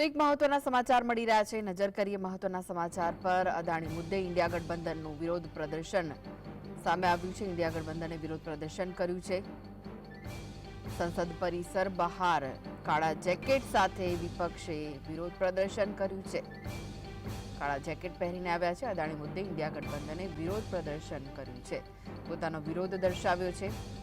તો એક મહત્વના સમાચાર મળી રહ્યા છે. નજર કરીએ મહત્વના સમાચાર પર. અદાણી મુદ્દે ઇન્ડિયા ગઠબંધનનું વિરોધ પ્રદર્શન સામે આવ્યું છે. ઇન્ડિયા ગઠબંધને વિરોધ પ્રદર્શન કર્યું છે. સંસદ પરિસર બહાર. કાળા જેકેટ સાથે વિપક્ષે વિરોધ પ્રદર્શન કર્યું છે. કાળા જેકેટ પહેરીને આવ્યા છે. અદાણી મુદ્દે ઇન્ડિયા ગઠબંધને વિરોધ પ્રદર્શન કર્યું છે. પોતાનો વિરોધ દર્શાવ્યો છે.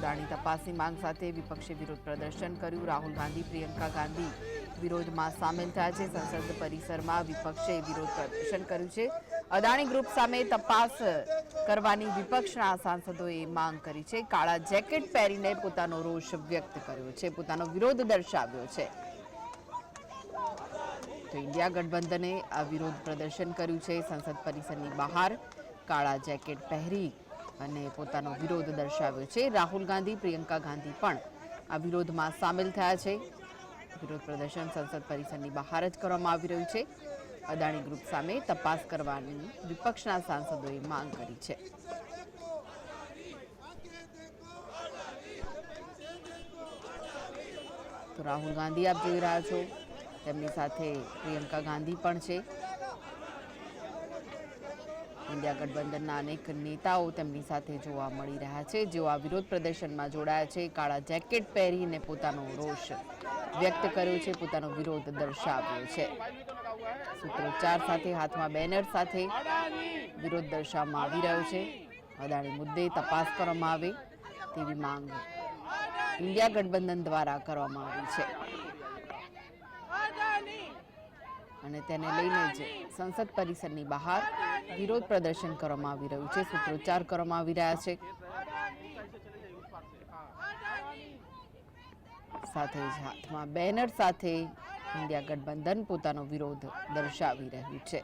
અદાણી તપાસની માંગ સાથે વિપક્ષે વિરોધ પ્રદર્શન કર્યું. રાહુલ ગાંધી, પ્રિયંકા ગાંધી વિરોધમાં સામેલ થયા છે. સંસદ પરિસરમાં વિપક્ષે વિરોધ પ્રદર્શન કર્યું છે. અદાણી ગ્રુપ સામે તપાસ કરવાની વિપક્ષના સાંસદોએ માંગ કરી છે. કાળા જેકેટ પહેરીને પોતાનો રોષ વ્યક્ત કર્યો છે. પોતાનો વિરોધ દર્શાવ્યો છે. તો ઇન્ડિયા ગઠબંધને આ વિરોધ પ્રદર્શન કર્યું છે. સંસદ પરિસરની બહાર કાળા જેકેટ પહેરી અને પોતાનો વિરોધ દર્શાવ્યો છે. રાહુલ ગાંધી, પ્રિયંકા ગાંધી પણ આ વિરોધમાં સામેલ થયા છે. વિરોધ પ્રદર્શન સંસદ પરિસરની બહાર જ કરવામાં આવી રહ્યું છે. અદાણી ગ્રુપ સામે તપાસ કરવાની વિપક્ષના સાંસદોએ માંગ કરી છે. તો રાહુલ ગાંધી આપ જોઈ રહ્યા છો. તેમની સાથે પ્રિયંકા ગાંધી પણ છે. ઇન્ડિયા ગઠબંધનના અનેક નેતાઓ તેમની સાથે જોવા મળી રહ્યા છે. જેઓ આ વિરોધ પ્રદર્શનમાં જોડાયા છે. કાળા જેકેટ પહેરીને પોતાનો રોષ વ્યક્ત કર્યો છે. પોતાનો વિરોધ દર્શાવ્યો છે. સૂત્રોચ્ચાર સાથે, હાથમાં બેનર સાથે વિરોધ દર્શાવવામાં આવી રહ્યો છે. અદાણી મુદ્દે તપાસ કરવામાં આવે તેવી માંગ ઇન્ડિયા ગઠબંધન દ્વારા કરવામાં આવી છે. અને તેને લઈને જ સંસદ પરિસરની બહાર વિરોધ પ્રદર્શન કરવામાં આવી રહ્યું છે, સૂત્રોચ્ચાર કરવામાં આવી રહ્યા છે. સાથે જ હાથમાં બેનર સાથે ઇન્ડિયા ગઠબંધન પોતાનો વિરોધ દર્શાવી રહ્યું છે.